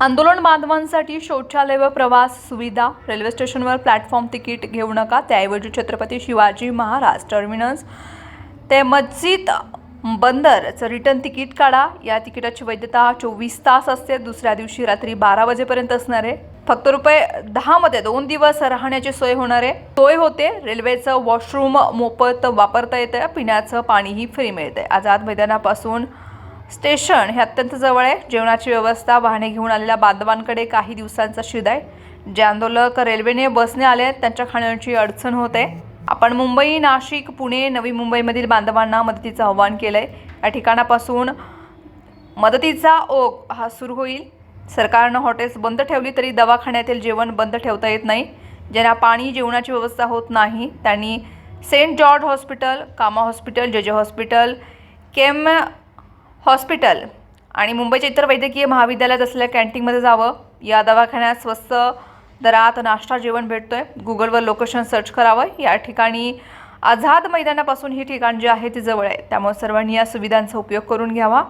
आंदोलन बांधवांसाठी शौचालय व प्रवास सुविधा रेल्वे स्टेशनवर प्लॅटफॉर्म तिकीट घेऊ नका त्याऐवजी छत्रपती शिवाजी महाराज टर्मिनस ते मस्जिद बंदरचं रिटर्न तिकीट काढा. या तिकिटाची वैधता चोवीस तास असते. दुसऱ्या दिवशी रात्री बारा वाजेपर्यंत असणार आहे. फक्त रुपये दहामध्ये दोन दिवस राहण्याची सोय होणार आहे. सोय होते. रेल्वेचं वॉशरूम मोफत वापरता येतं. पिण्याचं पाणीही फ्री मिळते आझाद मैदानापासून स्टेशन हे अत्यंत जवळ आहे. जेवणाची व्यवस्था वाहने घेऊन आलेल्या बांधवांकडे काही दिवसांचा शिद आहे. जे आंदोलक रेल्वेने बसने आले आहेत त्यांच्या खाण्याची अडचण होते आपण मुंबई नाशिक पुणे नवी मुंबईमधील बांधवांना मदतीचं आव्हान केलं आहे या ठिकाणापासून मदतीचा ओघ हा सुरू होईल. सरकारनं हॉटेल्स बंद ठेवली तरी दवाखान्यातील जेवण बंद ठेवता येत नाही. ज्यांना पाणी जेवणाची व्यवस्था होत नाही त्यांनी saint George hospital Cama hospital J J hospital केम हॉस्पिटल आणि मुंबईच्या इतर वैद्यकीय महाविद्यालयात असलेल्या कॅन्टीनमध्ये जावं. या दवाखान्यात स्वस्त दरात नाश्ता जेवण भेटतो आहे गुगलवर लोकेशन सर्च करावं. या ठिकाणी आझाद मैदानापासून ही ठिकाण जे आहे ते जवळ आहे. त्यामुळे सर्वांनी या सुविधांचा उपयोग करून घ्यावा.